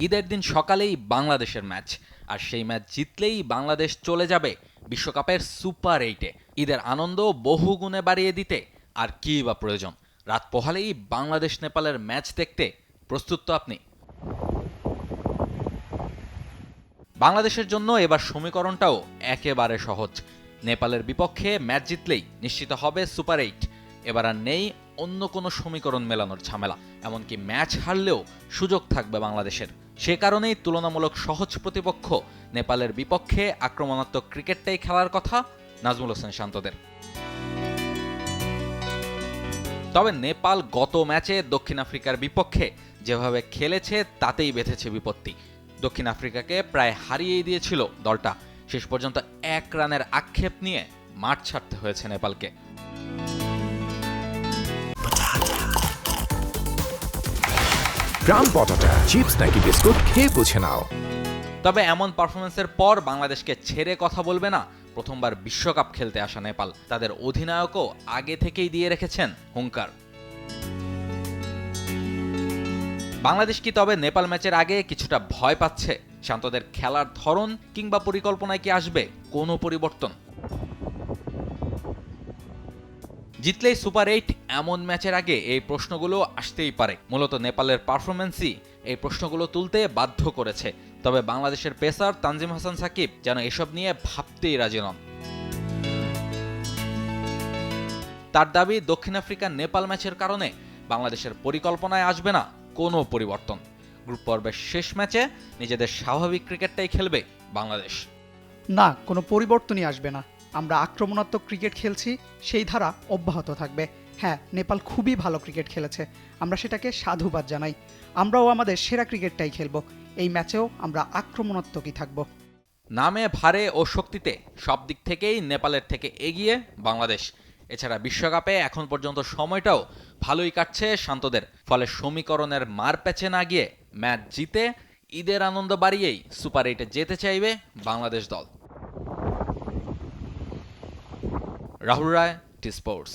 ঈদের দিন সকালেই বাংলাদেশের ম্যাচ। আর সেই ম্যাচ জিতলেই বাংলাদেশ চলে যাবে বিশ্বকাপের সুপার এইটে। ঈদের আনন্দ বহু গুণে বাড়িয়ে দিতে আর কী বা প্রয়োজন। রাত পোহালেই বাংলাদেশ নেপালের ম্যাচ দেখতে প্রস্তুত তো আপনি। বাংলাদেশের জন্য এবার সমীকরণটাও একেবারে সহজ। নেপালের বিপক্ষে ম্যাচ জিতলেই নিশ্চিত হবে সুপার এইট। এবার আর নেই অন্য কোনো সমীকরণ মেলানোর ঝামেলা। এমনকি ম্যাচ হারলেও সুযোগ থাকবে বাংলাদেশের। সে কারণেই তুলনামূলক সহজ প্রতিপক্ষ নেপালের বিপক্ষে আক্রমণাত্মক ক্রিকেটটাই খেলার কথা নাজমুল হোসেন শান্তদের। তবে নেপাল গত ম্যাচে দক্ষিণ আফ্রিকার বিপক্ষে যেভাবে খেলেছে, তাতেই বেঁধেছে বিপত্তি। দক্ষিণ আফ্রিকাকে প্রায় হারিয়েই দিয়েছিল দলটা। শেষ পর্যন্ত এক রানের আক্ষেপ নিয়ে মাঠ ছাড়তে হয়েছে নেপালকে। গ্রাম পটাটা চিপস নাকি বিস্কুট, খেয়ে বুঝে নাও। তবে এমন পারফরমেন্সের পর বাংলাদেশকে ছেড়ে কথা বলবে না, প্রথমবার বিশ্বকাপ খেলতে আসা নেপাল। তাদের অধিনায়কও আগে থেকেই দিয়ে রেখেছেন হুঙ্কার। বাংলাদেশ কি তবে নেপাল ম্যাচের আগে কিছুটা ভয় পাচ্ছে? শান্তদের খেলার ধরন কিংবা পরিকল্পনায় কি আসবে কোনো পরিবর্তন? জিতলেই সুপার এইট এমন ম্যাচের আগে এই প্রশ্নগুলো আসতেই পারে। মূলত নেপালের পারফরমেন্সই এই প্রশ্নগুলো তুলতে বাধ্য করেছে। তবে বাংলাদেশের পেসার তানজিম হাসান সাকিব যেন এসব নিয়ে ভাবতেই রাজি নন। তার দাবি, দক্ষিণ আফ্রিকা নেপাল ম্যাচের কারণে বাংলাদেশের পরিকল্পনায় আসবে না কোনো পরিবর্তন। গ্রুপ পর্বের শেষ ম্যাচে নিজেদের স্বাভাবিক ক্রিকেটটাই খেলবে বাংলাদেশ। না, কোনো পরিবর্তনই আসবে না। আমরা আক্রমণাত্মক ক্রিকেট খেলছি, সেই ধারা অব্যাহত থাকবে। হ্যাঁ নেপাল খুবই ভালো ক্রিকেট খেলেছে। আমরা সেটাকে সাধুবাদ জানাই। আমরাও আমাদের সেরা ক্রিকেটটাই খেলব। এই ম্যাচেও আমরা আক্রমণাত্মকই থাকব। নামে, ভারে ও শক্তিতে সব দিক থেকেই নেপালের থেকে এগিয়ে বাংলাদেশ। এছাড়া বিশ্বকাপে এখন পর্যন্ত সময়টাও ভালোই কাটছে শান্তদের। ফলে সমীকরণের মার প্যাচে না গিয়ে ম্যাচ জিতে ঈদের আনন্দ বাড়িয়েই সুপার এইটে যেতে চাইবে বাংলাদেশ দল। Rahul Roy T sports.